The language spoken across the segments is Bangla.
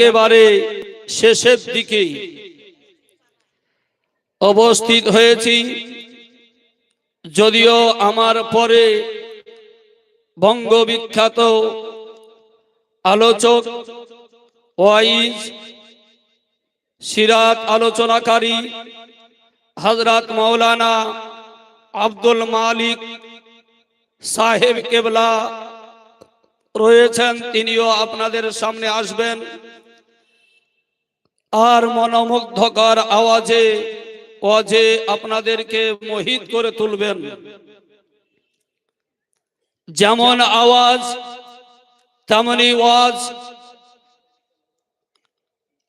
একেবারে শেষের দিকে অবস্থিত হয়েছি। যদিও আমার পরে বঙ্গবিখ্যাত আলোচক ওয়াইজ সিরাত আলোচনাকারী হজরত মৌলানা আব্দুল মালিক সাহেব কেবলা রয়েছেন, তিনিও আপনাদের সামনে আসবেন। আর মনোমুগ্ধকর আওয়াজে অজে আপনাদেরকে মোহিত করে তুলবেন। যেমন আওয়াজ, তেমনি ওয়াজ।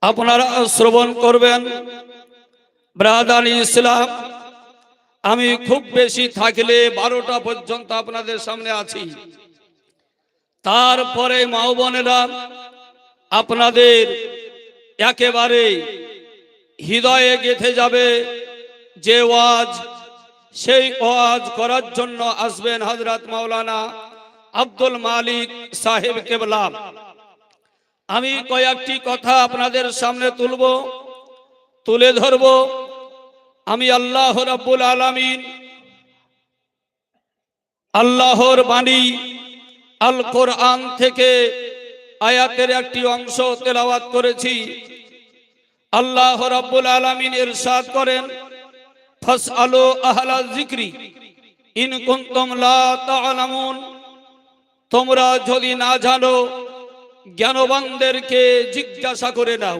আপনারা শ্রবণ করবেন। ব্রাদান ইসলাম, আমি খুব বেশি থাকলে বারোটা পর্যন্ত আপনাদের সামনে আছি। তারপরে মা বোনেরা, আপনাদের একেবারে হৃদয়ে গেথে যাবে যে ওয়াজ, সেই ওয়াজ করার জন্য আসবেন হজরত মাওলানা আব্দুল মালিক সাহেব কেবলা। আমি কয়েকটি কথা আপনাদের সামনে তুলব, তুলে ধরব। আমি আল্লাহ রাব্বুল আলামিন, আল্লাহর বাণী আল কোরআন থেকে আয়াতের একটি অংশ তেলাওয়াত করেছি। আল্লাহ রাব্বুল আলামিন ইরশাদ করেন, ফাসআলু আহলা যিকরি, ইন কুনতুম লা তা'লামুন তোমরা যদি না জানো, জ্ঞানবানদেরকে জিজ্ঞাসা করে নাও।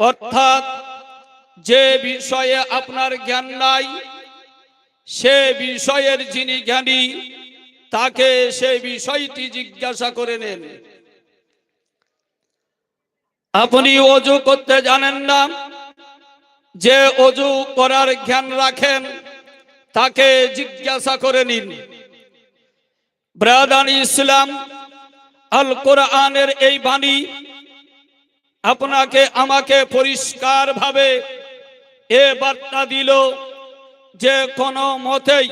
অর্থাৎ, যে বিষয়ে আপনার জ্ঞান নাই, সে বিষয়ের যিনি জ্ঞানী, তাকে সে বিষয়টি জিজ্ঞাসা করে নেন। আপনি অজু করতে জানেন না। যে অজু করার জ্ঞান রাখেন, তাকে জিজ্ঞাসা করে নিন। ব্রাদান ইসলাম, আল কোরআনের এই বাণী, আপনাকে আমাকে পরিষ্কার ভাবে এ বার্তা দিল যে কোনো মতেই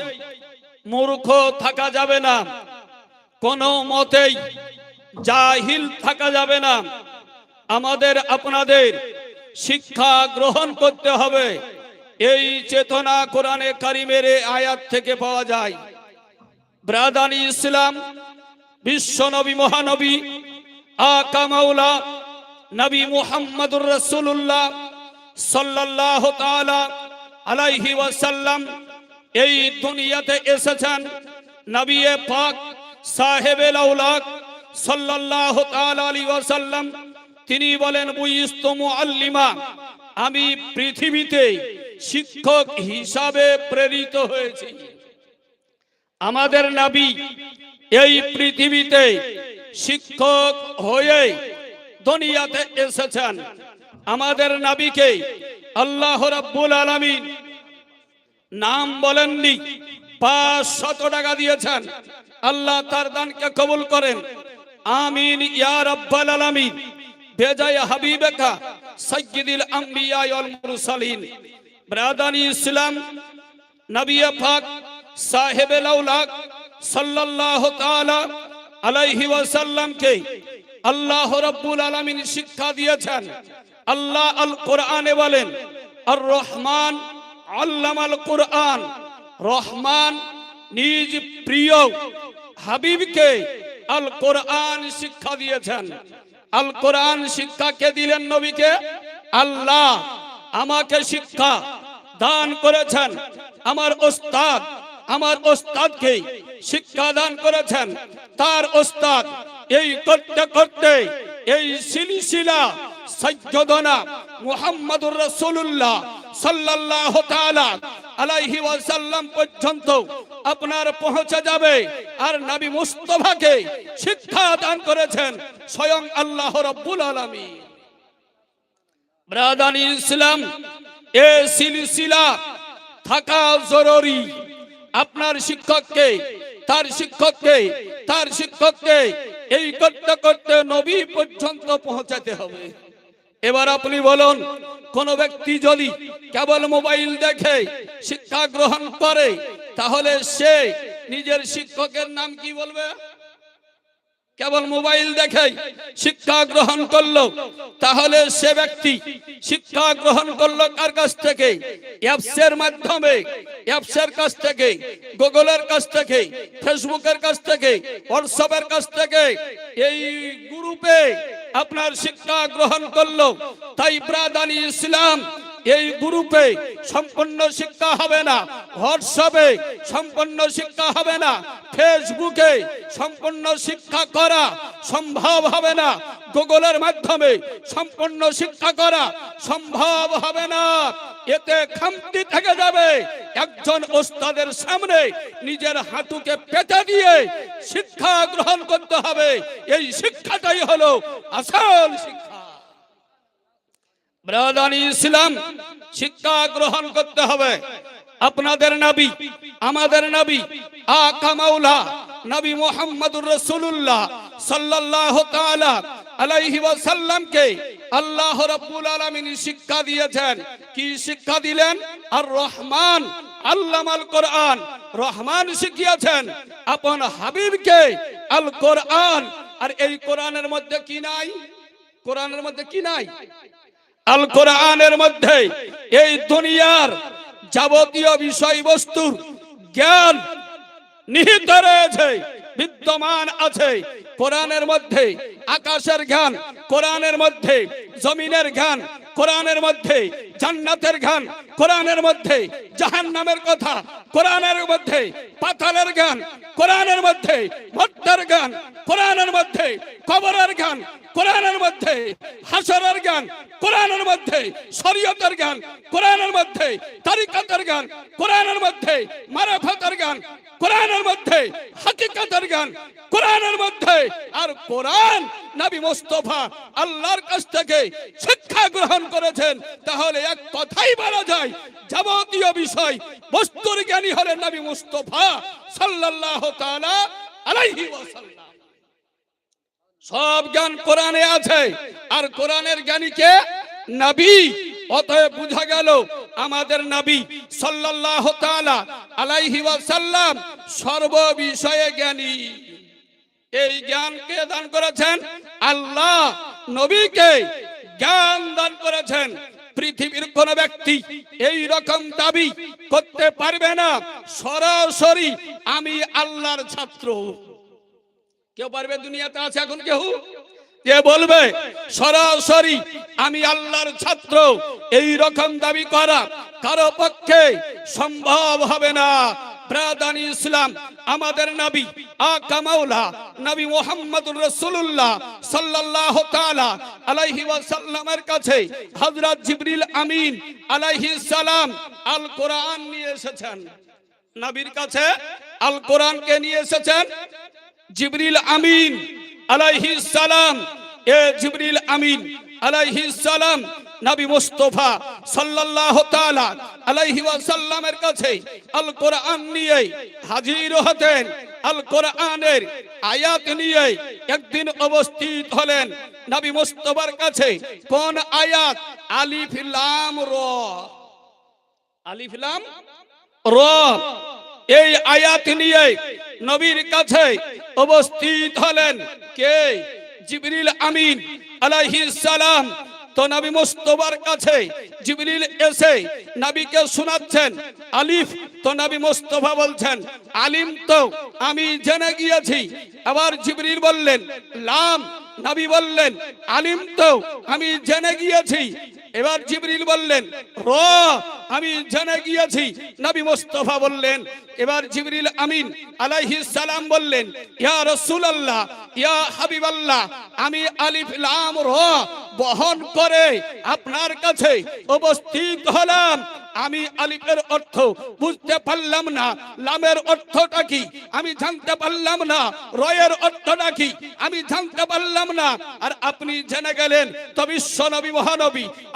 মূর্খ থাকা যাবে না। কোনো মতেই জাহিল থাকা যাবে না। আমাদের আপনাদের শিক্ষা গ্রহণ করতে হবে। এই চেতনা কোরআনে কারিমের আয়াত থেকে পাওয়া যায়। ব্রাদানি ইসলাম, বিশ্ব নবী, মহানবী আকামাউলা নবী মুহাম্মদুর রাসূলুল্লাহ সাল্লাল্লাহু তাআলা আলাইহি ওয়াসাল্লাম এই দুনিয়াতে এসেছেন। নবী পাক সাহেবে লাউলাক সাল্লাল্লাহু তাআলা আলাইহি ওয়াসাল্লাম তিনি বলেন মুআল্লিমা, আমি পৃথিবীতে শিক্ষক হিসাবে প্রেরিত হয়েছি। আমাদের নবী এই পৃথিবীতে শিক্ষক হয়ে দুনিয়াতে এসেছেন। আমাদের নবীকে আল্লাহ রাব্বুল আলামিন নাম বলেননি, পাঁচ শত টাকা দিয়েছেন। আল্লাহ তার দানকে কবুল করেন। আমিন ইয়া রাব্বাল আলামিন। বেজায় হাবিবেকা সাইয়্যিদুল আম্বিয়া ওয়াল মুরসালিন। ব্রাদানি ইসলাম, নবী পাক সাহেবে লাউলাক সাল্লাল্লাহু তাআলা আলাইহি ওয়াসাল্লামকে আল্লাহ রাব্বুল আলামিন শিক্ষা দিয়েছেন। আল্লাহ আল কোরআনে বলেন আর রহমান আল্লামাল কোরআন। রহমান নিজ প্রিয় হাবিবকে আল কোরআন শিক্ষা দিয়েছেন। আল কোরআন শিক্ষাকে দিলেন নবীকে? আল্লাহ আমাকে শিক্ষা দান করেছেন। আমার ওস্তাদ, আমার ওস্তাদকে শিক্ষা দান করেছেন। তার ওস্তাদ এই করতে করতে এই সিলসিলা সৈয়দনা মুহাম্মদুর রাসূলুল্লাহ সাল্লাল্লাহু তাআলা আলাইহি ওয়াসাল্লাম পর্যন্ত আপনার পৌঁছে যাবে। আর নবী মুস্তাফাকে শিক্ষা দান করেছেন স্বয়ং আল্লাহ রাব্বুল আলামিন। ইসলাম, এ সিলসিলা থাকা জরুরি। আপনার শিক্ষককে, তার শিক্ষককে তার শিক্ষককে এই করতে করতে নবী পর্যন্ত পৌঁছাতে হবে। এবার আপনি বলুন, কোন ব্যক্তি যদি কেবল মোবাইল দেখে শিক্ষা গ্রহণ করে, তাহলে সে নিজের শিক্ষকের নাম কি বলবে? কেবল মোবাইল দেখে শিক্ষা গ্রহণ করল, তাহলে সে ব্যক্তি শিক্ষা গ্রহণ করল কার কাছ থেকে? অ্যাপসের মাধ্যমে অ্যাপসের কাছ থেকে গুগলের কাছ থেকে ফেসবুকের কাছ থেকে হোয়াটসঅ্যাপের কাছ থেকে, এই গ্রুপে আপনার শিক্ষা গ্রহণ করল। তাই ইসলাম এই গ্রুপে সম্পূর্ণ শিক্ষা হবে না, হোয়াটসঅ্যাপে সম্পূর্ণ শিক্ষা হবে না, ফেসবুকে সম্পূর্ণ শিক্ষা করা সম্ভব হবে না, গুগলের মাধ্যমে সম্পূর্ণ শিক্ষা করা সম্ভব হবে না। এতে খামতি থেকে যাবে, একজন ওস্তাদের সামনে নিজের হাঁটুকে পেতে দিয়ে শিক্ষা গ্রহণ করতে হবে। এই শিক্ষাটাই হলো আসল শিক্ষা। ব্রাদানি ইসলাম, শিক্ষা গ্রহণ করতে হবে। আপনাদের নবী, আমাদের নবী আকা মাওলা, নবী মুহাম্মদুর রাসূলুল্লাহ সাল্লাল্লাহু তাআলা আলাইহি ওয়াসাল্লামকে আল্লাহ রাব্বুল আলামিন শিক্ষা দিয়েছেন। কি শিক্ষা দিলেন? আর রহমান আল্লামাল কোরআন। রহমান শিখিয়েছেন, আপন হাবিবকে আল কোরআন আর এই কোরআনের মধ্যে কি নাই? কোরআনের মধ্যে কি নাই? আল কোরআনের মধ্যে এই দুনিয়ার যাবতীয় বিষয়বস্তুর জ্ঞান নিহিত রয়েছে, বিদ্যমান আছে। কোরআনের মধ্যে আকাশের জ্ঞান, কোরআনের মধ্যে জমিনের জ্ঞান, কোরআনের মধ্যে জান্নাতের জ্ঞান কোরআনের মধ্যে জাহান্নামের কথা কোরআনের মধ্যে পাতালের গান কোরআনের মধ্যে ভট্টার গান কোরআনের মধ্যে কবরের গান কোরআনের মধ্যে হাসরের গান কোরআনের মধ্যে শরীয়তের গান কোরআনের মধ্যে তারিকাতের গান কোরআনের মধ্যে মারাফাতের গান কোরআনের মধ্যে হাকিকাতের গান কোরআনের মধ্যে আর কোরআন নবী মুস্তফা আল্লাহর কাছ থেকে শিক্ষা গ্রহণ করেছেন তাহলে এক কথাই বলা যায়, যাবতীয় বিষয়, বস্তুর জ্ঞানী হলেন নবী মুস্তফা সাল্লাল্লাহু তাআলা আলাইহি ওয়াসাল্লাম। সব জ্ঞান কোরআনে আছে, আর কোরআনের জ্ঞানীকে নবী। অতএব বুঝা গেল, আমাদের নবী সাল্লাল্লাহু তাআলা আলাইহি ওয়াসাল্লাম সর্ব বিষয়ে জ্ঞানী। এই জ্ঞানকে দান করেছেন? আল্লাহ নবীকে জ্ঞান দান করেছেন। পৃথিবীর কোন ব্যক্তি এই রকম দাবি করতে পারবে না। সরাসরি আমি আল্লাহর ছাত্র। কেউ পারবে দুনিয়াতে আছে এখন কেউ? কে বলবে? সরাসরি আমি আল্লাহর ছাত্র। এই রকম দাবি করা কারও পক্ষে সম্ভব হবে না। ব্রাদানি ইসলাম আমাদের নবী আকা মাওলা নবী মুহাম্মদুর রাসূলুল্লাহ সাল্লাল্লাহু তাআলা আলাইহি ওয়াসাল্লামের কাছে হযরত জিবরিল আমিন আলাইহিস সালাম আল কোরআন নিয়ে এসেছেন। নবীর কাছে আল কোরআনকে নিয়ে এসেছেন। জিবরিল আমিন আলাইহিস সালাম, এ জিবরিল আমিন আলাইহিস সালাম নবী মুস্তফা সাল্লাল্লাহু তাআলা আলাইহি ওয়াসাল্লামের কাছে আল কোরআন নিয়ে হাজির হতেন। আল কোরআনের আয়াত নিয়ে একদিন উপস্থিত হলেন নবী মুস্তফার কাছে। কোন আয়াত? আলিফ লাম র। আলিফ লাম র। এই আয়াত নিয়ে নবীর কাছে উপস্থিত হলেন কে? জিবরিল আমিন আলাইহিস সালাম। তো নবী মোস্তবার কাছে জিবরিল এসে নবীকে শোনাচ্ছেন, আলিফ, তো নবী মোস্তফা বলছেন, আলিম তো আমি জেনে গিয়েছি। আবার জিবরিল বললেন, লাম, নবী বললেন, আলিম তো আমি জেনে গিয়েছি। এবার জিবরিল বললেন র আমি জেনে গিয়েছি। নবী মোস্তফা বললেন, এবার জিবরিল আমিন আলাইহিস সালাম বললেন, ইয়া রাসূলুল্লাহ, ইয়া হাবিবাল্লাহ, আমি আলিফ লাম র বহন করে আপনার কাছে উপস্থিত হলাম। আমি আলিফের অর্থ বুঝতে পারলাম না, লামের অর্থটা কি? আমি জানতে পারলাম না, রয়ের অর্থটা কি? আমি জানতে পারলাম না। আর আপনি জেনে গেলেন, তো বিশ্ব নবী, মহানবী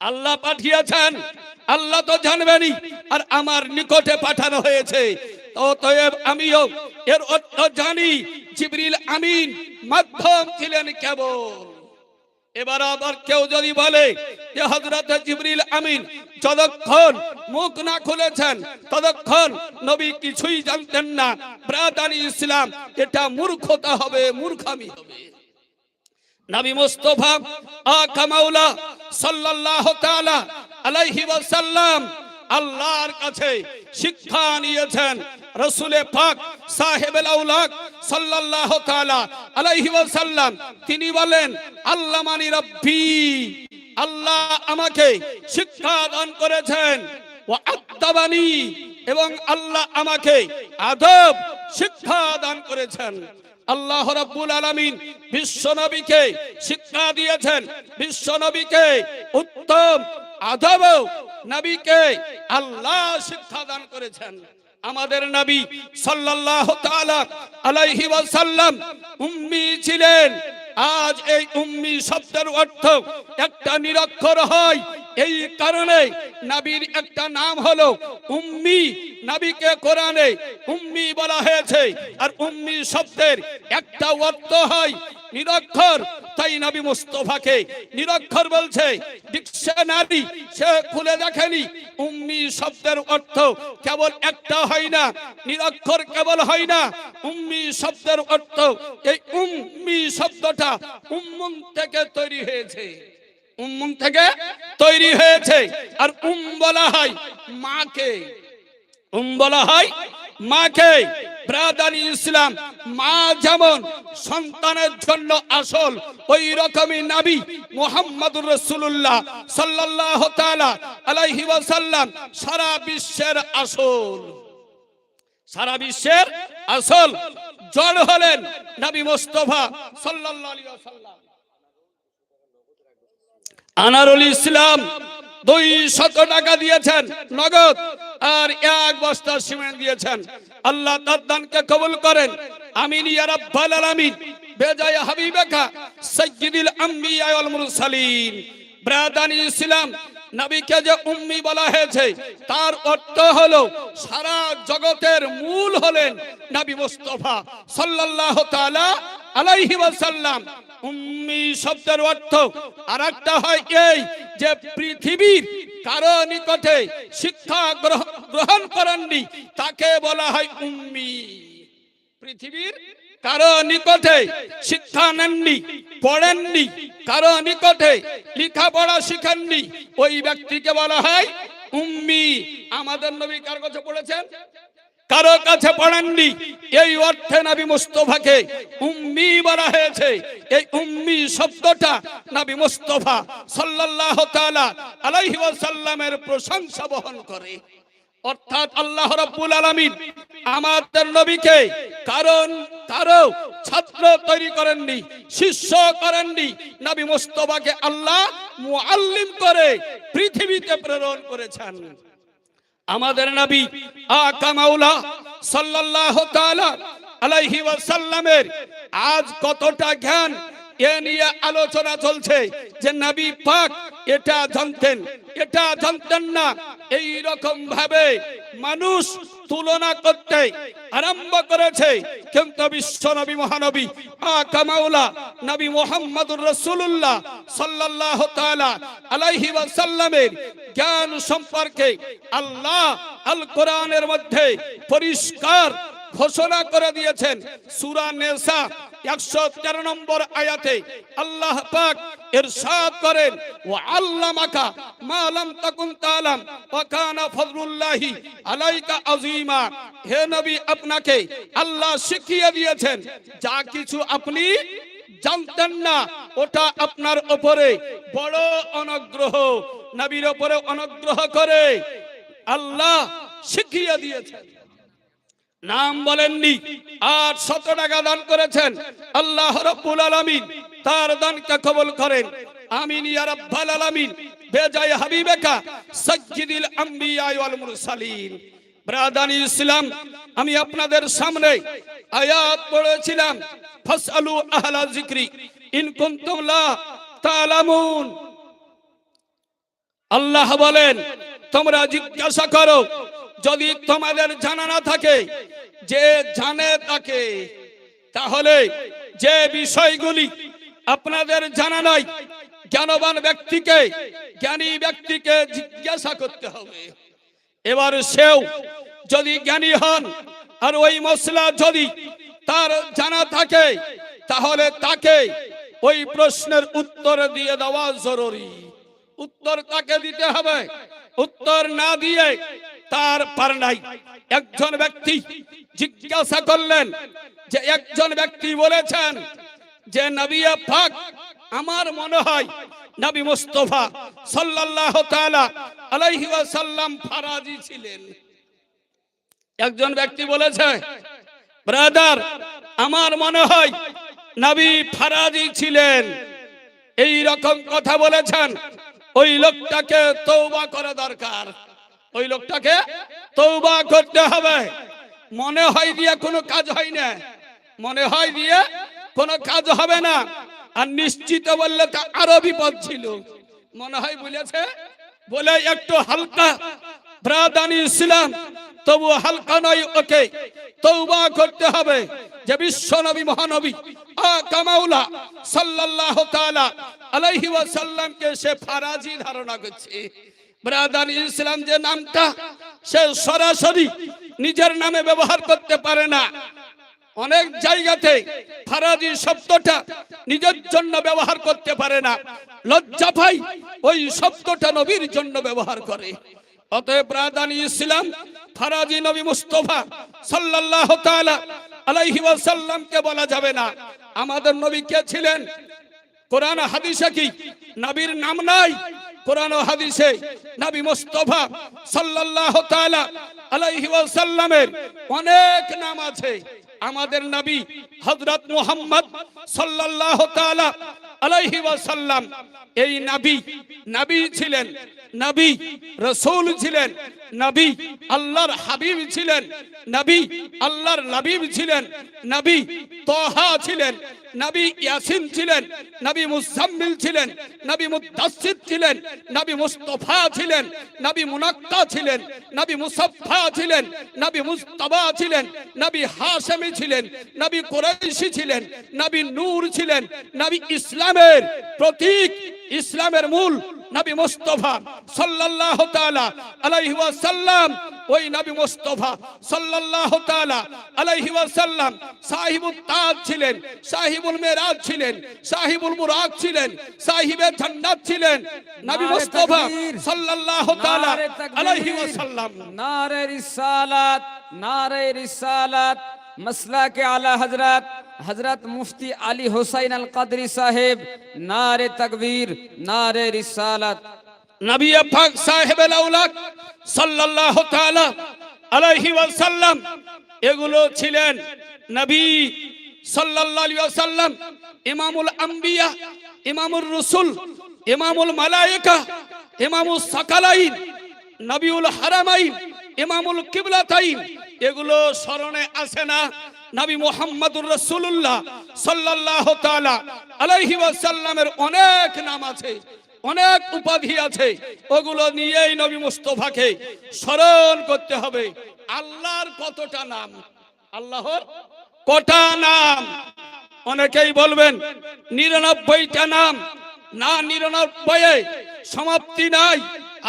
আল্লাহ পাঠিয়েছেন। আল্লাহ তো জানবেনই। আর আমার নিকটে পাঠানো হয়েছে। অতএব আমিও এর অর্থ জানি, জিবরিল আমিন মাধ্যম ছিলেন কেবল। এবার আবার কেউ যদি বলে যে হজরত জিবরিল আমিন যতক্ষণ মুখ না খুলেছেন, ততক্ষণ নবী কিছুই জানতেন না। ব্রাদানি ইসলাম, এটা মূর্খতা হবে, মূর্খামি হবে। নবী মুস্তফা, আকা মাওলা সাল্লাল্লাহু তাআলা আলাইহি ওয়াসাল্লাম আল্লাহর কাছে শিক্ষা নিয়েছেন। রসুলে পাক সাহেবেল সাল্লাল্লাহু তাআলা আলাইহি ওয়াসাল্লাম তিনি বলেন আল্লাহ মানি রব্বি, আল্লাহ আমাকে শিক্ষা দান করেছেন। ওয়া আত্তাবানি, এবং আল্লাহ আমাকে আদব শিক্ষা দান করেছেন। আল্লাহ রাব্বুল আলামিন বিশ্ব নবীকে শিক্ষা দিয়েছেন। বিশ্ব নবীকে উত্তম আদব নবীকে আল্লাহ শিক্ষা দান করেছেন। আমাদের নবী সাল্লাল্লাহু তাআলা আলাইহি ওয়াসাল্লাম উম্মি ছিলেন। আজ এই উম্মি শব্দের অর্থ একটা নিরক্ষর হয়। এই কারণে নবীর একটা নাম হলো উম্মি। নবীকে কোরআনে উম্মি বলা হয়েছে। আর উম্মি শব্দের একটা অর্থ হয় নিরক্ষর। তাই নবী মুস্তফাকে নিরক্ষর বলছে, ডিকশনারি সে খুলে দেখেনি। উম্মি শব্দের অর্থ কেবল একটা হয় না, নিরক্ষর কেবল হয় না। উম্মি শব্দের অর্থ, এই উম্মি শব্দটা উম্মুন থেকে তৈরি হয়েছে। উম্মুন থেকে তৈরি হয়েছে। আর উম বলা হয় মাকে। উম, বলা হয়, মাকে ব্রাদানি ইসলাম, মা যেমন সন্তানের জন্য আসল, ওই রকমই নাবি মোহাম্মদুর রসুল্লাহ সাল্লাহ আলাইহি ওয়াসাল্লাম সারা বিশ্বের আসল। সারা বিশ্বের আসল জড় হলেন নবী মোস্তফা ওয়াসাল্লাম। আনারুল ইসলাম দুই শত টাকা দিয়েছেন নগদ, আর এক বস্তা সিমেন্ট দিয়েছেন। আল্লাহ দাদানকে দানকে কবুল করেন। আমিন ইয়া রাব্বাল আলামিন। বেজায় হাবিবাকা সাইয়্যিদুল আম্বিয়া ওয়াল মুরসালিন। ব্রাদানি ইসলাম নবীকে যে উম্মি বলা হয়েছে, তার অর্থ হলো সারা জগতের মূল হলেন নবী মুস্তফা সাল্লাল্লাহু তাআলা আলাইহি ওয়াসাল্লাম। উম্মি শব্দের অর্থ আর একটা হয় এই যে পৃথিবীর কারও নিকটে শিক্ষা গ্রহণ করেননি, তাকে বলা হয় উম্মি। পৃথিবীর কারও নিকটে শিক্ষা নেননি, পড়েননি, কারও নিকটে লেখাপড়া শিখেননি, ওই ব্যক্তিকে বলা হয় উম্মি। আমাদের নবী কার কাছে পড়েছেন? কারও কাছে পড়েননি। এই অর্থে নবী মুস্তফাকে উম্মি বলা হয়েছে। এই উম্মি শব্দটা নবী মুস্তফা সাল্লাল্লাহু তাআলা আলাইহি ওয়াসাল্লামের প্রশংসা বহন করে। অর্থাৎ আল্লাহ রাব্বুল আলামিন আমাদের নবীকে কারণ কারও ছাত্র তৈরি করেননি, শিষ্য করেননি, নবী মুস্তফাকে আল্লাহ মুআল্লিম করে পৃথিবীতে প্রেরণ করেছেন। আমাদের নবী আকা মাওলা সাল্লাল্লাহু তাআলা আলাইহি ওয়াসাল্লামের আজ কতটা জ্ঞান এ নিয়ে আলোচনা চলছে যে নবী পাক এটা জানতেন এটা জানতেন না। এই রকম ভাবে মানুষ তুলনা করতে আরম্ভ করেছে। কিন্তু বিশ্ব নবী, মহানবী, আকা মাওলা নবী মুহাম্মদুর রাসূলুল্লাহ সাল্লাল্লাহু তাআলা আলাইহি ওয়াসাল্লামের জ্ঞান সম্পর্কে আল্লাহ আল কোরআনের মধ্যে পরিষ্কার ঘোষণা করে দিয়েছেন। সূরা নেসা একশো তেরো নম্বর আয়াতে আল্লাহ পাক ইরশাদ করেন ও আল্লামাকা মা লাম তাকুন তালাম, ওয়া কানা ফজলুল্লাহি আলাইকা আযীমা। হে নবী, আপনাকে আল্লাহ শিখিয়ে দিয়েছেন, যা কিছু আপনি জানতেন না, ওটা আপনার উপরে বড় অনুগ্রহ। নবীর উপরে অনুগ্রহ করে আল্লাহ শিখিয়ে দিয়েছেন। নাম বলেননি। আর শত টাকা দান করেছেন। আল্লাহ রব্বুল আলামিন তার দানকে কবুল করেন। আমিন ইয়া রাব্বাল আলামিন। বেজায় হাবিবেকা সাজ্জিদুল আম্বিয়া ওয়াল মুরসালিন। ব্রাদানি ইসলাম, আমি আপনাদের সামনে আয়াত পড়েছিলাম। ফাসআলু আহলা যিকরি, ইন কুনতুম লা তা'লামুন আল্লাহ বলেন, তোমরা জিজ্ঞাসা করো যদি তোমাদের জানা না থাকে, যে জানে তাকে, তাহলে যে বিষয়গুলি আপনাদের জানা নাই, জ্ঞানবান ব্যক্তিকে, জ্ঞানী ব্যক্তিকে জিজ্ঞাসা করতে হবে। এবার সেও যদি জ্ঞানী হন, আর ওই মশলা যদি তার জানা থাকে, তাহলে তাকে ওই প্রশ্নের উত্তর দিয়ে দেওয়া জরুরি। উত্তর তাকে দিতে হবে? উত্তর না দিয়ে তার পার নাই। একজন ব্যক্তি জিজ্ঞাসা করলেন যে একজন ব্যক্তি বলেছেন যে নবিয়া পাক আমার মনে হয় নবী মুস্তফা তাআলা আলাইহি ওয়াসাল্লাম ফারাজি ছিলেন। একজন ব্যক্তি বলেছে, ব্রাদার, আমার মনে হয় নবী ফারাজি ছিলেন। এই রকম কথা বলেছেন ওই লোকটাকে তৌবা করা দরকার। ওই লোকটাকে তৌবা করতে হবে। মনে হয় দিয়ে কোনো কাজ হয় না। মনে হয় দিয়ে কোনো কাজ হবে না। আর নিশ্চিত বললে তা আরও বিপদ ছিল। মনে হয় বলেছে, বলে একটু হালকা ব্রাদানি তবু হালকা নয়, ওকে। তৌবা করতে হবে। যে বিশ্ব নবী, মহানবী কামাউলা সাল্লাল্লাহু তাআলা আলাইহি ওয়াসাল্লামকে সে ফারাজি ধারণা করছে। ব্রাদানি ইসলাম যে নামটা, সে সরাসরি নিজের নামে ব্যবহার করতে পারে না। অনেক জায়গাতে ফারাজি শব্দটা নিজের জন্য ব্যবহার করতে পারে না। লজ্জা ভাই ওই শব্দটা নবীর জন্য ব্যবহার করে। অতএব ব্রাদানি ইসলাম ফারাজি নবী মুস্তফা সাল্লাল্লাহু তাআলা আলাইহি ওয়াসাল্লামকে বলা যাবে না। আমাদের নবী কে ছিলেন? কোরআন হাদিসে কি? নবীর নাম নাই। কোরআন হাদিসে নবী মুস্তফা সাল্লাল্লাহু তাআলা আলাইহি ওয়াসাল্লামের অনেক নাম আছে। আমাদের নবী হযরত মুহাম্মদ সাল্লাল্লাহু তাআলা আলাইহি ওয়াসাল্লাম এই নবী নবী ছিলেন নবী রাসূল ছিলেন নবী আল্লাহর হাবিব ছিলেন নবী আল্লাহর নবীব ছিলেন নবী তোহা ছিলেন নবী ইয়াসিন ছিলেন নবী মুজাম্মিল ছিলেন নবী মুদাসসির ছিলেন নবী মুস্তাফা ছিলেন নবী মুনাক্কা ছিলেন নবী মুসাফফা ছিলেন নবী মুস্তাবা ছিলেন নবী হাশেমি নবী ছিলেন নবী কোরাইশি ছিলেন নবী নূর ছিলেন নবী ইসলামের প্রতীক ইসলামের মূল নবী মোস্তফা সাল্লাল্লাহু তাআলা আলাইহি ওয়াসাল্লাম। ওই নবী মোস্তফা সাল্লাল্লাহু তাআলা আলাইহি ওয়াসাল্লাম সাহিবুত তাজ ছিলেন সাহিবুল মিরাজ ছিলেন সাহিবুল মুরাক ছিলেন সাহিবে জান্নাত ছিলেন। নবী মোস্তফা সাল্লাল্লাহু তাআলা আলাইহি ওয়াসাল্লাম। নারে রিসালাত নারে রিসালাত মসলাকে আলা হজরত হজরত মুফতি আলী হুসাইন আল কাদরি সাহেব, নারে তকবীর, নারে রিসালাত। নবী পাক সাহেব আলাউলাক সাল্লাল্লাহু তাআলা আলাইহি ওয়াসাল্লাম, এগুলো ছিলেন নবী সাল্লাল্লাহু আলাইহি ওয়াসাল্লাম, ইমামুল আম্বিয়া ইমামুল রসুল, ইমামুল মালায়েকা ইমামুল সাকালাইন, নবীউল হারামাইন, ইমামুল কিবলাতাইন এগুলো স্মরণে আসে না। নবী মুহাম্মদুর রাসূলুল্লাহ সাল্লাল্লাহু তাআলা আলাইহি ওয়াসাল্লামের অনেক নাম আছে, অনেক উপাধি আছে। ওগুলো নিয়েই নবী মুস্তফাকে স্মরণ করতে হবে। আল্লাহর কতটা নাম? আল্লাহর কটা নাম? অনেকেই বলবেন, নিরানব্বইটা নাম। না নিরানব্বই সমাপ্তি নাই।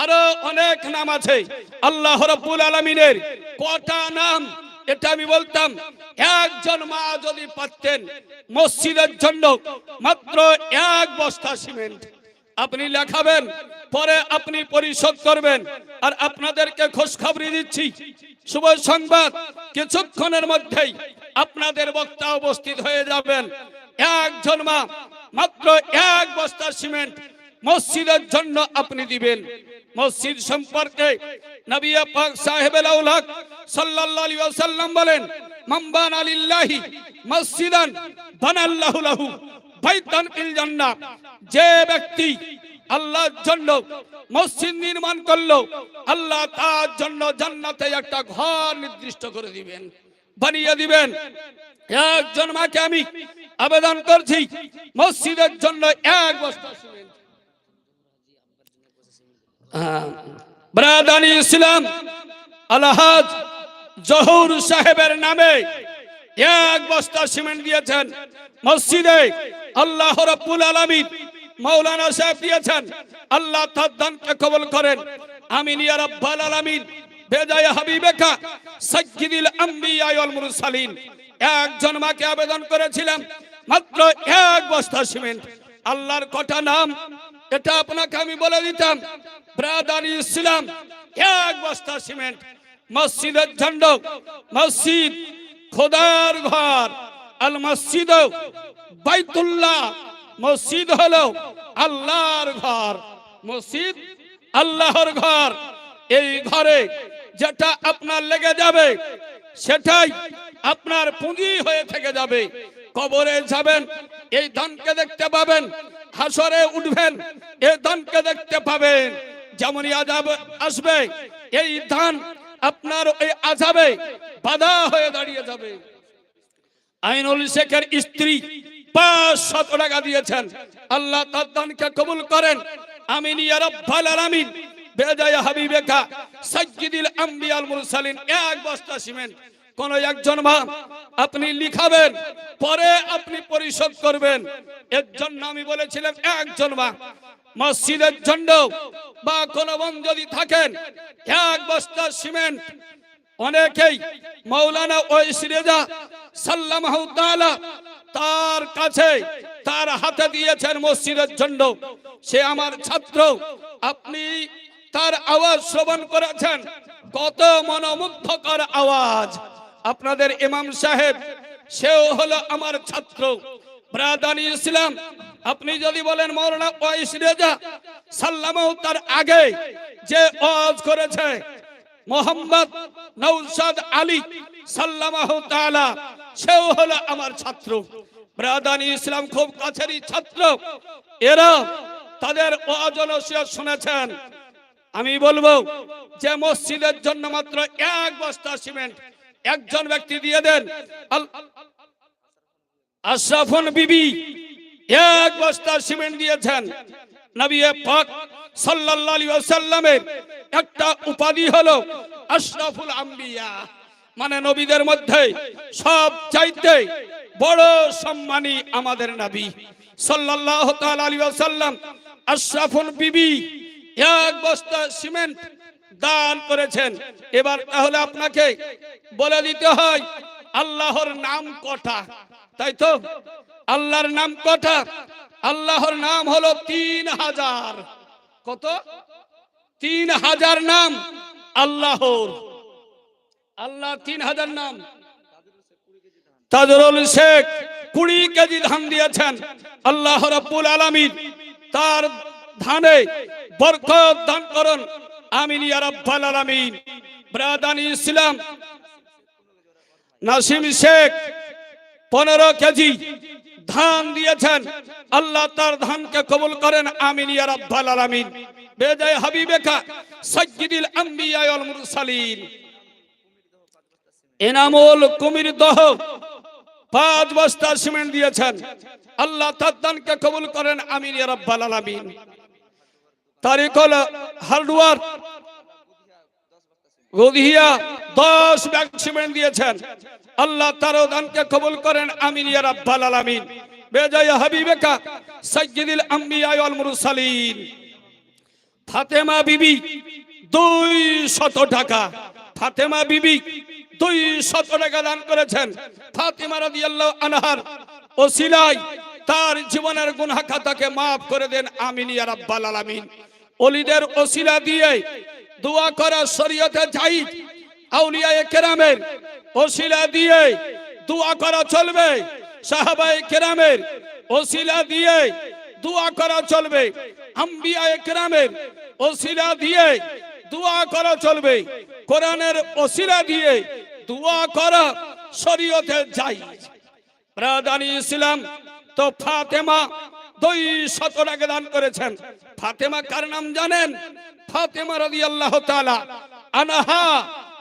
আরও অনেক নাম আছে। আল্লাহ রব্বুল আলমিনের কটা নাম? এটা আমি বলতাম, একজন মা যদি পারতেন মসজিদের জন্য মাত্র এক বস্তা সিমেন্ট। আপনি লেখাবেন, পরে আপনি পরিশোধ করবেন। আর আপনাদেরকে খোঁজখবরি দিচ্ছি, শুভ সংবাদ। কিছুক্ষণের মধ্যেই আপনাদের বক্তা উপস্থিত হয়ে যাবেন। একজন মা মাত্র এক বস্তা সিমেন্ট মসজিদের জন্য আপনি দিবেন। মসজিদ সম্পর্কে নবী পাক সাহেবেল আউলাক সাল্লাল্লাহু আলাইহি ওয়াসাল্লাম বলেন মাম্বান আলিল্লাহি মসজিদান বানাল্লাহু লাহু বাইতান ফিল জান্নাহ। যে ব্যক্তি আল্লাহর জন্য মসজিদ নির্মাণ করল, আল্লাহ তার জন্য জান্নাতে একটা ঘর নির্দিষ্ট করে দিবেন, বানিয়ে দিবেন। একজন মাকে আমি আবেদন করছি, মসজিদের জন্য এক বস্তা সিমেন্ট। ব্রাদানি ইসলাম আলহাজ জহুর সাহেবের নামে এক বস্তা সিমেন্ট দিয়েছেন। মসজিদে আল্লাহ রাব্বুল আলামিন মাওলানা সাহেব দিয়েছেন। আল্লাহ কবুল করেন। আমিন ইয়া রাব্বাল আলামিন। বেজায় হাবিবেকা সাজ্জিদুল আম্বিয়া ওয়াল মুরসালিন। একজন মাকে আবেদন করেছিলাম মাত্র এক বস্তা সিমেন্ট। আল্লাহর কটা নাম এটা আপনাকে আমি বলে দিতাম, ব্রাদারি ইসলাম, এক বস্তা সিমেন্ট, মসজিদের ঝন্ড, মসজিদ, খোদার ঘর, আল মসজিদ, বাইতুল্লাহ, মসজিদ হলো আল্লাহর ঘর, মসজিদ আল্লাহর ঘর। এই ঘরে যেটা আপনার লেগে যাবে, সেটাই আপনার পুঁজি হয়ে থেকে যাবে। কবরে যাবেন, এই ধনকে দেখতে পাবেন, হাসরে উঠবেন, এই ধনকে দেখতে পাবেন। যেমনই আজাব আসবে, এই ধান আপনার এই আজাবে বাধা হয়ে দাঁড়িয়ে যাবে। আইনুল শেখের স্ত্রী পাঁচ শত টাকা দিয়েছেন। আল্লাহ তার দানকে কবুল করেন। আমিন ইয়া রাব্বাল হাবিবেকা সাজ্জিদুল আম্বিয়াল মুরসালিন। এক বস্তা সিমেন্ট। কোন একজন মা আপনি লিখাবেন, পরে আপনি পরিশোধ করবেন। এর জন্য আমি বলেছিলাম, একজন মা, মসজিদের জন্য বা কোন বোন যদি থাকেন, এক বস্তা সিমেন্ট, অনেকেই মৌলানা ওয়াইস রেজা সাল্লামাহু তাআলা তার কাছে, তার হাতে দিয়েছেন মসজিদের জন্য। সে আমার ছাত্র, আপনি তার আওয়াজ শ্রবণ করেছেন, কত মনোমুগ্ধকর আওয়াজ। আপনাদের ইমাম সাহেব, সেও হলো আমার ছাত্র। ব্রাদানি ইসলাম, আপনি যদি বলেন, মৌলানা ওয়াইস রেজা সাল্লামাহু তার আগে যে ওয়াজ করেছে, মোহাম্মদ নৌসাদ আলী সাল্লামাহু তাআলা, সেও হলো আমার ছাত্র। ব্রাদানি ইসলাম খুব কাছেরই ছাত্র। এরা তাদের অজনসিয়া শুনেছেন। আমি বলব, যে মসজিদের জন্য মাত্র এক বস্তা সিমেন্ট একজন ব্যক্তি দিয়ে দেন। আশরাফুন বিবি এক বস্তা সিমেন্ট দিয়েছেন। নবী পাক সাল্লাল্লাহু আলাইহি ওয়াসাল্লামের একটা উপাধি হলো আশরাফুল আম্বিয়া। মানে নবীদের মধ্যে সব চাইতে বড় সম্মানী আমাদের নবী। সাল্লাল্লাহু তাআলা আলাইহি ওয়াসাল্লাম আশরাফুল বিবি এক বস্তা সিমেন্ট দান করেছেন। এবার তাহলে আপনাকে বলে দিতে হয়, আল্লাহর নাম কটা? তাই তো? আল্লাহর নাম কটা? আল্লাহর নাম হলো তিন হাজার। কত? তিন হাজার নাম আল্লাহর। আল্লাহ তিন হাজার নাম। তাজরুল শেখ কুড়ি কেজি ধান দিয়েছেন। আল্লাহ রাব্বুল আলামিন তার ধানে বরকত দান করুন। আমিন ইসলাম, নাসিম শেখ, পনেরো কেজি ধান দিয়েছেন। আল্লাহ তার ধানকে কবুল করেন। আমিন আলামিন। বেজায় হাবিবেকা মুরসালিন। এনামুল কুমির দহ পাঁচ বস্তা সিমেন্ট দিয়েছেন। আল্লাহ তার দানকে কবুল করেন। আমিন ইয়া আলামিন। তারিকুল হার্ডওয়ার দশ ব্যাগ সিমেন্ট দিয়েছেন। আল্লাহ তার দানকে কবুল করেন। ইয়া রাব্বাল আলামিন। বেজায় হাবিবেকা ওয়াল মুরসালিন। ফাতেমা বিবি দুই শত টাকা। ফাতেমা বিবি দুই শত টাকা দান করেছেন। ফাতেমা রাদিয়াল্লাহু আনহার ওসিলায় তার জীবনের গুনাহ খাতাকে মাফ করে দেন। আমিন ইয়া রাব্বাল আলামিন। ওলিদের ওসিলা দিয়ে দোয়া করা শরীয়তে জায়েজ আউলিয়া কেরামের ওসিলা দিয়ে দোয়া করা চলবে, সাহাবায়ে কেরামের ওসিলা দিয়ে দোয়া করা চলবে আম্বিয়া কেরামের ওসিলা দিয়ে দোয়া করা চলবে, কোরআনের ওসিলা দিয়ে দোয়া করা শরীয়তে জায়েজ ব্রাদানি ইসলাম তো ফাতেমা দুই শত টাকা দান করেছেন। ফাতেমা কার নাম জানেন? ফাতেমা রাদিয়াল্লাহু তাআলা আনহা,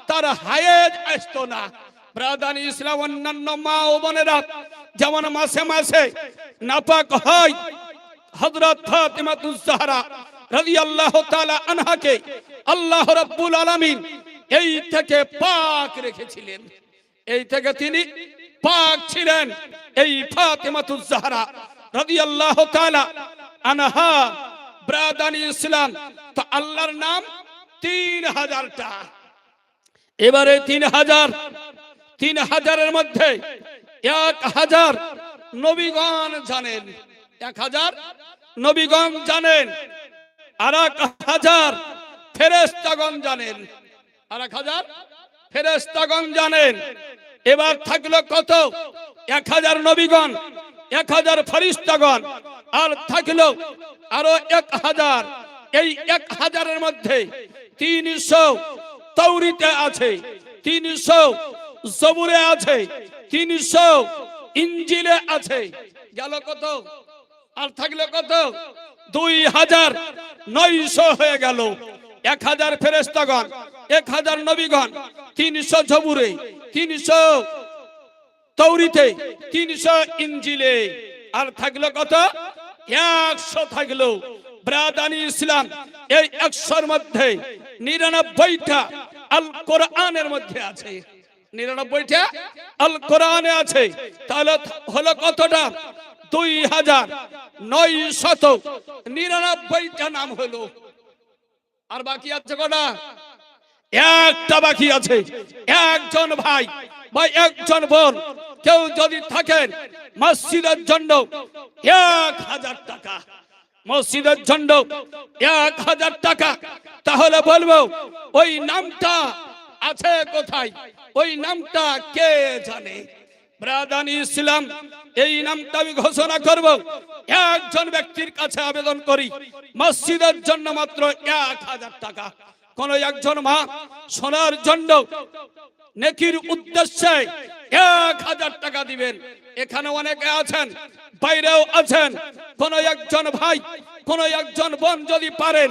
তার হায়েজ আসতো না। ব্রাদানি ইসলাম, অন্যান্য মা ও বোনেরা যেমন মাসে মাসে নাপাক হয়, হযরত ফাতেমা তুজাহরা রাদিয়াল্লাহু তাআলা আনহাকে আল্লাহ রাব্বুল আলামিন এই থেকে পাক রেখেছিলেন। এই থেকে তিনি পাক ছিলেন। এই ফাতেমাতুজ জাহরা রাদিয়াল্লাহু তাআলা আনহা ব্রাদানি তো আল্লাহর নাম তিন হাজারটা। এবারে তিন হাজার। তিন হাজারের মধ্যে এক হাজার নবীগণ জানেন। এক হাজার নবীগণ জানেন। আর এক হাজার ফেরেস্তাগণ জানেন। আর এক হাজার ফেরেস্তাগণ জানেন। এবার থাকল কত? এক হাজার নবীগণ, এক হাজার ফরিস্তাগণ আর থাকল আরও এক হাজার। এই এক হাজারের মধ্যে তিনশো তৌরিতে আছে, তিনশো জবুরে আছে, তিনশো ইঞ্জিলে আছে। গেল কত? আর থাকল কত? দুই হাজার নয়শো হয়ে গেল। এক হাজার ফেরেস্তাগণ এক হাজার নবীগণ, তিনশো জবুরে, তিনশো তৌরিতে, তিনশো ইঞ্জিলে। আর থাকল কত? একশো থাকল। ব্রাদানি ইসলাম, এই একশোর মধ্যে নিরানব্বইটা আল কোরআনের মধ্যে আছে। নিরানব্বইটা আল কোরআনে আছে। তাহলে হলো কতটা? দুই হাজার নয় শত নিরানব্বইটা নাম হলো। আর বাকি আছে কটা? একটা বাকি আছে। একজন ভাই বা একজন বোন, কেউ যদি থাকেন, মসজিদের জন্য এক হাজার টাকা। মসজিদের জন্য এক হাজার টাকা। তাহলে বলব, ওই নামটা আছে কোথায়? ওই নামটা কে জানে? ব্রাদানি ইসলাম, এই নামটা আমি ঘোষণা করব, একজন ব্যক্তির কাছে আবেদন করি, মসজিদের জন্য মাত্র এক হাজার টাকা। কোন একজন মা, সোনার জন্য নেকির উদ্দেশ্যে এক হাজার টাকা দিবেন। এখানে অনেকে আছেন, বাইরেও আছেন। কোন একজন ভাই, কোন একজন বোন যদি পারেন,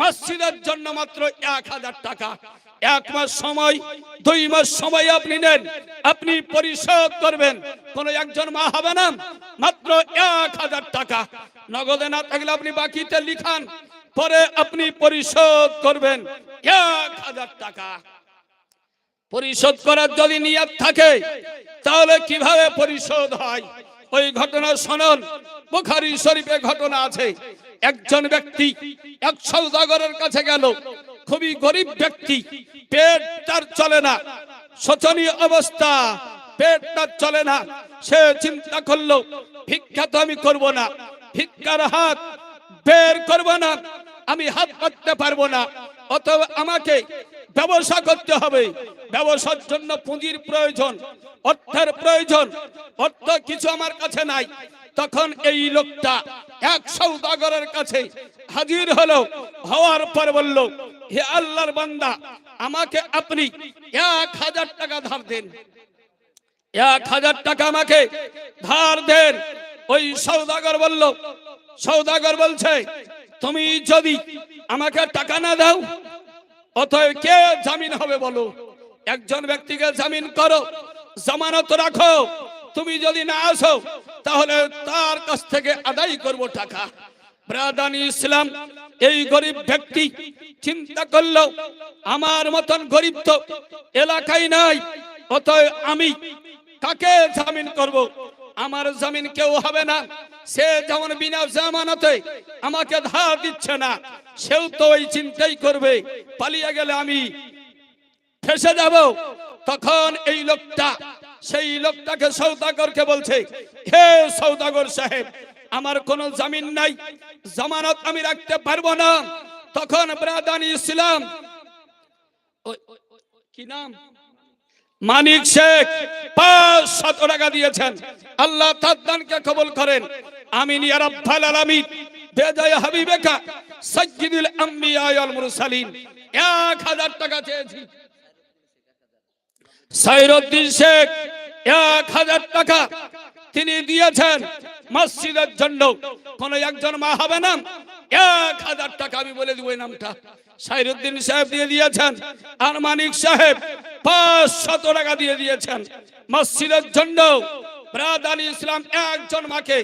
মসজিদের জন্য মাত্র এক হাজার টাকা। এক মাস সময়, দুই মাস সময় আপনি নেন, আপনি পরিশোধ করবেন। কোন একজন মা হবে না, মাত্র এক হাজার টাকা। নগদে না থাকলে আপনি বাকিতে লিখান, পরে আপনি পরিশোধ করবেন। এক হাজার টাকা। পরিশোধ করার যদি নিয়ত থাকে, তাহলে কীভাবে পরিশোধ হয়? ওই ঘটনা শোনন। বুখারী শরীফে ঘটনা আছে। একজন ব্যক্তি এক সৌদাগরের কাছে গেল। খুবই গরিব ব্যক্তি। পেট তার চলে না। শোচনীয় অবস্থা। পেট তার চলে না। সে চিন্তা করল, ভিক্ষা তো আমি করব না। ভিক্ষার হাত বের করব না। আমি হাত করতে পারব না। অথবা আমাকে ব্যবসা করতে হবে। ব্যবসার জন্য পুঁজির প্রয়োজন, অর্থের প্রয়োজন, অর্থ কিছু আমার কাছে নাই। তখন এই লোকটা এক সৌদাগরের কাছে হাজির হলো, হওয়ার পর বলল, হে আল্লাহর বান্দা, আমাকে আপনি এক হাজার টাকা ধার দেন। এক হাজার টাকা আমাকে ধার দেন। ওই সৌদাগর বলল সৌদাগর বলছে, তুমি যদি আমাকে টাকা না দাও, অতএব কে জামিন হবে বলো? একজন ব্যক্তিকে জামিন করো, জামানত রাখো। তুমি যদি না আসো, তাহলে তার কাছ থেকে আদায় করব টাকা। ব্রাদানি ইসলাম, এই গরিব ব্যক্তি চিন্তা করল, আমার মতন গরিব তো এলাকায় নাই, অতএব আমি কাকে জামিন করব? আমার জামিন কেউ হবে না। সে যেমন বিনা জামানতে আমাকে ধার দিচ্ছে না, সেও তো ওই চিন্তাই করবে, পালিয়ে গেলে আমি ফেসে যাব। তখন এই লোকটা, সেই লোকটাকে সৌদাগরকে বলছে, হে সৌদাগর সাহেব, আমার কোনো জামিন নাই, জামানত আমি রাখতে পারব না। তখন ব্রাদানি ইসলাম কি নাম? মানিক শেখ পাঁচ শত টাকা দিয়েছেন। আল্লাহ তার দানকে কবল করেন। আমিন ইয়া রাব্বাল আলামিন। বেজায় হাবিবেকা সাজ্জিদুল আম্বিয়া ওয়াল মুরসালিন। 1000 টাকা চেয়েছি। সাইরুদ্দিন শেখ 1000 টাকা তিনি দিয়েছেন মসজিদের জন্য। কোন একজন মা হবে না? এক হাজার টাকা, আমি বলে দিব নামটা। সাইরুদ্দিন সাহেব দিয়ে দিয়েছেন আর মানিক সাহেব পাঁচশত টাকা দিয়ে দিয়েছেন মসজিদের জন্য। ব্রাদানি ইসলাম একজন মাকে